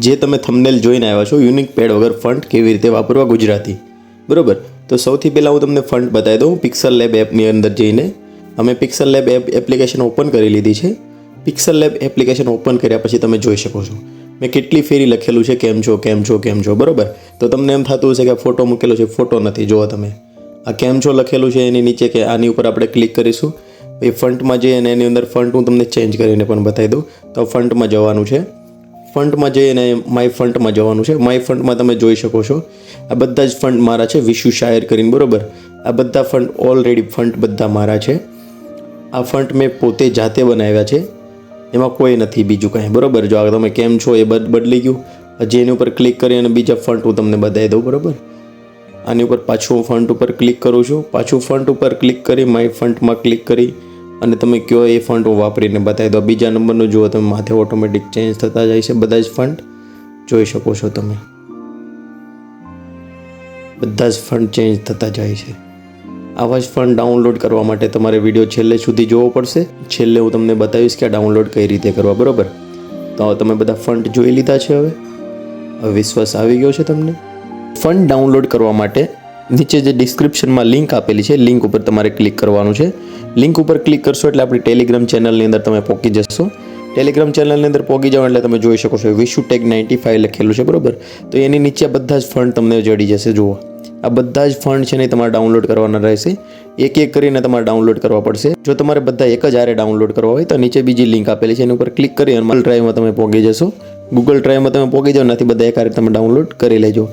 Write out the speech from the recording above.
જે તમે થંબનેલ જોઈને આવ્યા છો યુનિક પેડ વગર ફંટ કેવી રીતે વાપરવા ગુજરાતી? બરાબર? તો સૌથી પહેલાં હું તમને ફંટ બતાવી દઉં પિક્સલ લેબ એપની અંદર જઈને. અમે Pixel Lab app application open કરી લીધી છે. પિક્સલ લેબ એપ્લિકેશન ઓપન કર્યા પછી તમે જોઈ શકો છો. મેં કેટલી ફેરી લખેલું છે, કેમ છો કેમ છો કેમ છો, બરાબર? તો તમને એમ થતું હશે કે ફોટો મૂકેલો છે ફોટો નથી જુઓ તમે. આ કેમ છો લખેલું છે એની નીચે કે આની ઉપર આપણે ક્લિક કરીશું. એ ફંટમાં જઈ અને એની અંદર ફંટ હું તમને ચેન્જ કરીને પણ બતાવી દઉં. તો ફંટમાં જવાનું છે. ફંટમાં જઈને માય ફંટમાં જવાનું છે. માય ફંટમાં તમે જોઈ શકો છો. આ બધા જ ફંડ મારા છે. વિશુ શાયર કરીને, બરોબર? આ બધા ફંડ ઓલરેડી ફંડ બધા મારા છે. આ ફંડ મેં પોતે જાતે બનાવ્યા છે. એમાં કોઈ નથી બીજું કાંઈ, બરાબર? જો આ તમે કેમ છો એ બદલી ગયું. હજી એની ઉપર ક્લિક કરી અને બીજા ફંડ હું તમને બતાવી દઉં, બરાબર? આની ઉપર પાછું ફંટ ઉપર ક્લિક કરું છું. પાછું ફંટ ઉપર ક્લિક કરી, માય ફંટમાં ક્લિક કરી. અને તમે કયો એ ફંડ હું વાપરીને બતાવી દો બીજા નંબરનું જુઓ, તમે માથે ઓટોમેટિક ચેન્જ થતા જાય છે બધા જ ફંડ જોઈ શકો છો તમે. બધા જ ફંડ ચેન્જ થતા જાય છે. આવા જ ફંડ ડાઉનલોડ કરવા માટે તમારે વીડિયો છેલ્લે સુધી જોવો પડશે. છેલ્લે હું તમને બતાવીશ કે આ ડાઉનલોડ કઈ રીતે કરવા, બરાબર? તો તમે બધા ફંડ જોઈ લીધા છે હવે. હવે વિશ્વાસ આવી ગયો છે તમને. ફંડ ડાઉનલોડ કરવા માટે નીચે જે ડિસ્ક્રિપ્શનમાં લિંક આપેલી છે લિંક ઉપર તમારે ક્લિક કરવાનું છે. લિંક ઉપર ક્લિક કરશો એટલે આપણી ટેલિગ્રામ ચેનલની અંદર તમે પહોંચી જશો. ટેલિગ્રામ ચેનલની અંદર પહોંચી જાઓ એટલે તમે જોઈ શકો છો વિશુ ટેક નાઇન્ટી ફાઇવ લખેલું છે, બરોબર? તો એની નીચે બધા જ ફંડ તમને જડી જશે, જુઓ. આ બધા જ ફંડ છે ને તમારે ડાઉનલોડ કરવાના રહેશે. એક એક કરીને તમારે ડાઉનલોડ કરવા પડશે. જો તમારે બધા એક જ હારે ડાઉનલોડ કરવા હોય, તો નીચે બીજી લિંક આપેલી છે, એની ઉપર ક્લિક કરી અને ડ્રાઈવમાં તમે પહોંચી જશો. ગૂગલ ડ્રાઈવમાં તમે પહોંચી જાઓ નથી બધા એક હારે તમે ડાઉનલોડ કરી લેજો.